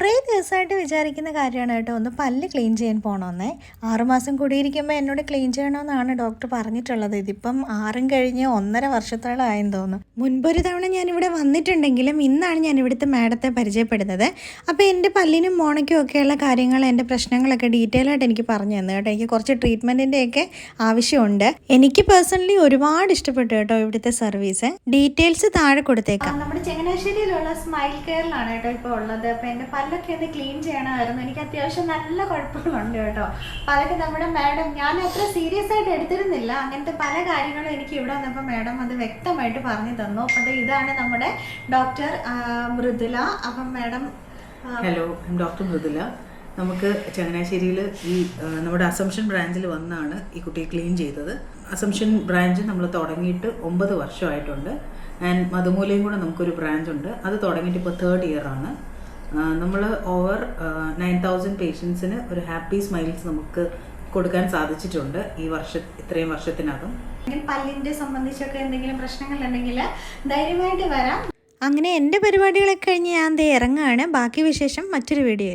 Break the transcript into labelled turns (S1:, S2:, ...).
S1: കുറേ ദിവസമായിട്ട് വിചാരിക്കുന്ന കാര്യമാണ് കേട്ടോ. ഒന്ന് പല്ല് ക്ലീൻ ചെയ്യാൻ പോകണമെന്നേ ആറുമാസം കൂടിയിരിക്കുമ്പോൾ എന്നോട് ക്ലീൻ ചെയ്യണമെന്നാണ് ഡോക്ടർ പറഞ്ഞിട്ടുള്ളത്. ഇതിപ്പം ആറും കഴിഞ്ഞ് ഒന്നര വർഷത്തോളം ആയെന്ന് തോന്നുന്നു. മുൻപൊരു തവണ ഞാനിവിടെ വന്നിട്ടുണ്ടെങ്കിലും ഇന്നാണ് ഞാൻ ഇവിടുത്തെ മാഡത്തെ പരിചയപ്പെടുന്നത്. അപ്പോൾ എന്റെ പല്ലിനും മോണയ്ക്കും ഒക്കെയുള്ള കാര്യങ്ങൾ എന്റെ പ്രശ്നങ്ങളൊക്കെ ഡീറ്റെയിൽ ആയിട്ട് എനിക്ക് പറഞ്ഞു തന്നു കേട്ടോ. എനിക്ക് കുറച്ച് ട്രീറ്റ്മെന്റിന്റെയൊക്കെ ആവശ്യമുണ്ട്. എനിക്ക് പേഴ്സണലി ഒരുപാട് ഇഷ്ടപ്പെട്ടു കേട്ടോ ഇവിടുത്തെ സർവീസ്. ഡീറ്റെയിൽസ് താഴെ കൊടുത്തേക്കാം. നമ്മുടെ ചങ്ങനാശ്ശേരിയിലുള്ള സ്മൈൽ കെയറിലാണ് കേട്ടോ ഇപ്പോൾ ഉള്ളത്. അപ്പോൾ എന്റെ പല്ലൊക്കെ ഒന്ന് ക്ലീൻ ചെയ്യണമായിരുന്നു. എനിക്ക് അത്യാവശ്യം നല്ല കുഴപ്പങ്ങളുണ്ട് കേട്ടോ. അപ്പോൾ അതൊക്കെ നമ്മുടെ മാഡം ഞാൻ അത്ര സീരിയസ് ആയിട്ട് എടുത്തിരുന്നില്ല. അങ്ങനത്തെ പല കാര്യങ്ങളും എനിക്ക് ഇവിടെ വന്നപ്പോൾ മാഡം അത് വ്യക്തമായിട്ട് പറഞ്ഞു തന്നു. അപ്പം ഇതാണ് നമ്മുടെ ഡോക്ടർ മൃദുല. അപ്പം മാഡം
S2: ഹലോ ഡോക്ടർ മൃദുല. നമുക്ക് ചങ്ങനാശ്ശേരിയിൽ ഈ നമ്മുടെ അസംഷൻ ബ്രാഞ്ചിൽ വന്നാണ് ഈ കുട്ടിയെ ക്ലീൻ ചെയ്തത്. അസംഷൻ ബ്രാഞ്ച് നമ്മൾ തുടങ്ങിയിട്ട് ഒമ്പത് വർഷമായിട്ടുണ്ട്. ആൻഡ് മധുമൂലയും കൂടെ നമുക്കൊരു ബ്രാഞ്ച് ഉണ്ട്. അത് തുടങ്ങിയിട്ട് ഇപ്പോൾ തേർഡ് ഇയർ ആണ്. നമ്മൾ ഓവർ നയൻ തൗസൻഡ് പേഷ്യൻസിന് ഒരു ഹാപ്പി സ്മൈൽസ് നമുക്ക് കൊടുക്കാൻ സാധിച്ചിട്ടുണ്ട് ഈ വർഷ ഇത്രയും വർഷത്തിനകം.
S1: പല്ലിന്റെ പല്ലിന്റെ സംബന്ധിച്ചൊക്കെ എന്തെങ്കിലും പ്രശ്നങ്ങൾ പ്രശ്നങ്ങളുണ്ടെങ്കിൽ ധൈര്യമായിട്ട് വരാം. അങ്ങനെ എന്റെ പരിപാടികളൊക്കെ കഴിഞ്ഞ് ഞാൻ ദേ ഇറങ്ങുകയാണ് ബാക്കി വിശേഷം മറ്റൊരു വീഡിയോ